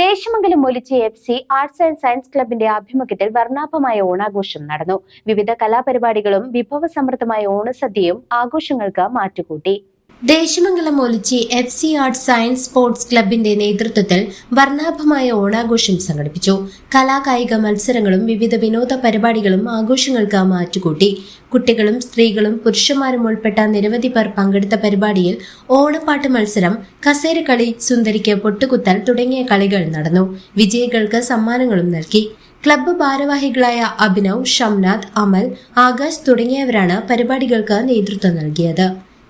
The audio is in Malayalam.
Desamangalam Olichi F C arts and science ക്ലബിന്റെ ആഭിമുഖ്യത്തിൽ വർണാഭമായ ഓണാഘോഷം നടന്നു. വിവിധ കലാപരിപാടികളും വിഭവസമൃദ്ധമായ ഓണസദ്യയും ആഘോഷങ്ങൾക്ക് മാറ്റുകൂട്ടി. Desamangalam Olichi F C arts science sports ക്ലബിന്റെ നേതൃത്വത്തിൽ വർണാഭമായ ഓണാഘോഷം സംഘടിപ്പിച്ചു. കലാകായിക മത്സരങ്ങളും വിവിധ വിനോദ പരിപാടികളും ആഘോഷങ്ങൾക്ക് മാറ്റുകൂട്ടി. കുട്ടികളും സ്ത്രീകളും പുരുഷന്മാരും ഉൾപ്പെട്ട നിരവധി പേർ പങ്കെടുത്ത പരിപാടിയിൽ ഓണപ്പാട്ട് മത്സരം കസേരക്കളി സുന്ദരിക്ക് പൊട്ടുകുത്തൽ തുടങ്ങിയ കളികൾ നടന്നു. വിജയികൾക്ക് സമ്മാനങ്ങളും നൽകി. ക്ലബ്ബ് ഭാരവാഹികളായ അഭിനവ് ഷംനാഥ് അമൽ ആകാശ് തുടങ്ങിയവരാണ് പരിപാടികൾക്ക് നേതൃത്വം നൽകിയത്.